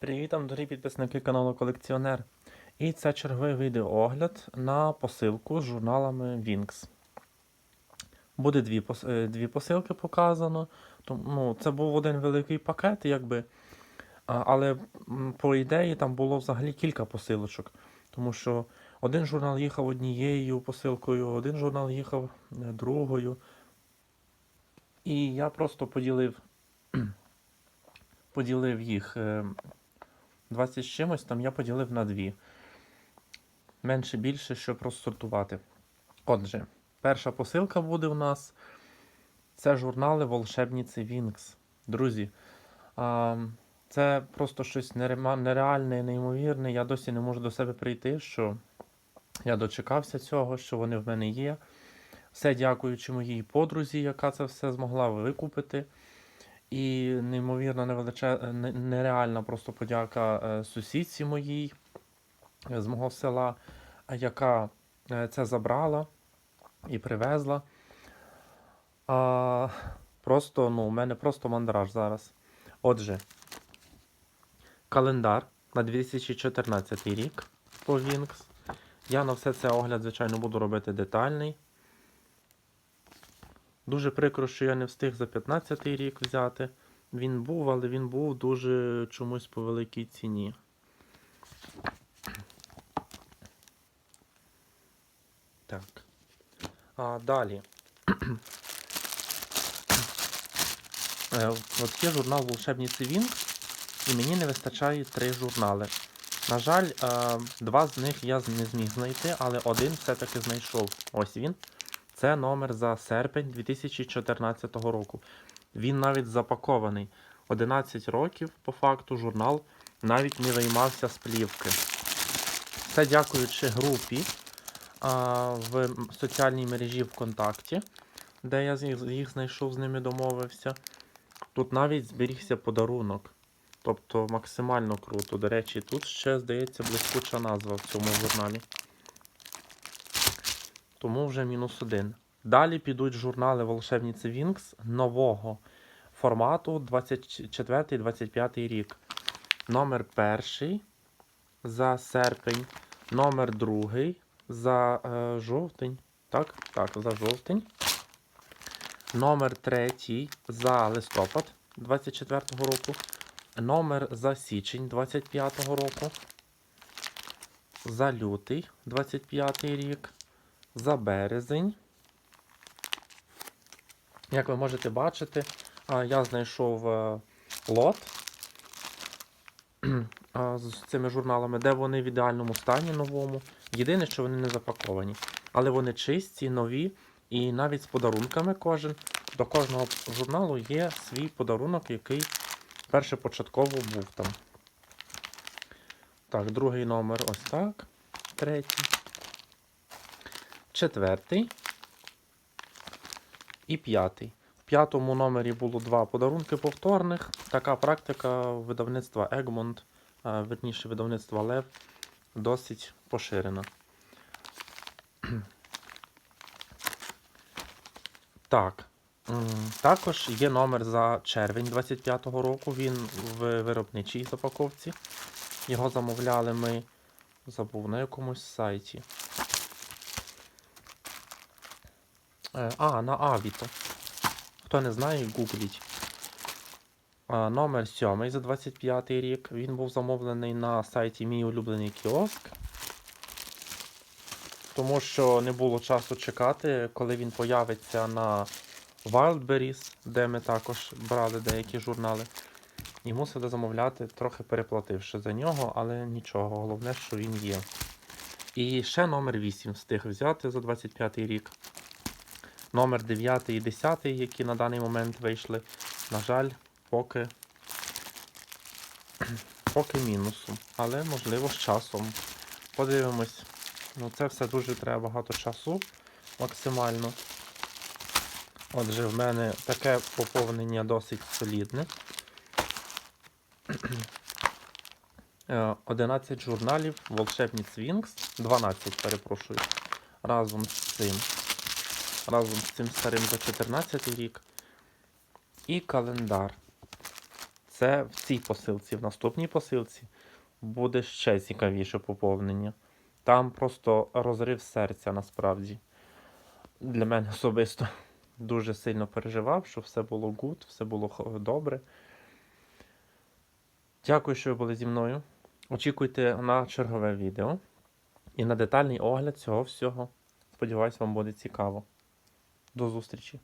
Привіт, там, дорогі підписники каналу Колекціонер. І це черговий відеоогляд на посилку з журналами Wings. Буде дві, е, дві посилки показано. Тому, ну, це був один великий пакет, якби. Але по ідеї там було взагалі кілька посилочок. Тому що один журнал їхав однією посилкою, один журнал їхав е, другою. І я просто поділив, поділив їх. Е, 20 з чимось, там я поділив на дві. Менше більше, щоб розсортувати. Отже, перша посилка буде у нас. Це журнали Волшебниці Вінкс. Друзі, це просто щось нереальне, неймовірне. Я досі не можу до себе прийти, що я дочекався цього, що вони в мене є. Все дякуючи моїй подрузі, яка це все змогла викупити. І неймовірно невеличе... нереальна просто подяка е, сусідці моїй е, з мого села, е, яка це забрала і привезла. А, просто, ну, у мене просто мандраж зараз. Отже, календар на 2014 рік по Wings. Я на все це огляд, звичайно, буду робити детальний. Дуже прикро, що я не встиг за 15 рік взяти. Він був, але він був дуже чомусь по великій ціні. Так. А далі. Е, От є журнал Волшебниці Вінкс, і мені не вистачає три журнали. На жаль, е, два з них я не зміг знайти, але один все-таки знайшов. Ось він. Це номер за серпень 2014 року. Він навіть запакований. 11 років, по факту, журнал навіть не виймався з плівки. Це дякуючи групі а, в соціальній мережі ВКонтакті, де я їх, знайшов, з ними домовився. Тут навіть зберігся подарунок. Тобто максимально круто. До речі, тут ще, здається, блискуча назва в цьому журналі. Тому вже мінус один. Далі підуть журнали Волшебниці Вінкс нового формату 24-25 рік. Номер перший за серпень, номер другий за е, жовтень. Так, так, за жовтень. Номер третій за листопад 24 року. Номер за січень 25 року. За лютий 25 рік. За березень. Як ви можете бачити, я знайшов е, лот з цими журналами, де вони в ідеальному стані новому. Єдине, що вони не запаковані. Але вони чисті, нові, і навіть з подарунками кожен. До кожного журналу є свій подарунок, який першопочатково був там. Так, другий номер ось так. Третій. Четвертий. І п'ятий. В п'ятому номері було два подарунки повторних. Така практика видавництва Egmont, верніше видавництва Лев, досить поширена. Так. Також є номер за червень 25-го року. Він в виробничій запаковці. Його замовляли ми. Забув на якомусь сайті. Е, А, на Авіто. Хто не знає, гугліть. Номер 7 за 25 рік. Він був замовлений на сайті Мій улюблений кіоск. Тому що не було часу чекати, коли він появиться на Wildberries, де ми також брали деякі журнали. І мусили замовляти, трохи переплативши за нього, але нічого, головне, що він є. І ще номер 8 встиг взяти за 25 рік. Номер 9 і 10, які на даний момент вийшли, на жаль, поки, поки мінусом. Але можливо з часом. Подивимось. Ну, це все дуже треба багато часу максимально. Отже, в мене таке поповнення досить солідне. Е, 11 журналів Волшебниць Вінкс, 12, перепрошую, разом з цим разом з цим старим за 14 рік. І календар. Це в цій посилці. В наступній посилці буде ще цікавіше поповнення. Там просто розрив серця насправді. Для мене особисто дуже сильно переживав, що все було гуд, все було добре. Дякую, що ви були зі мною. Очікуйте на чергове відео і на детальний огляд цього всього. Сподіваюсь, вам буде цікаво. До зустрічі!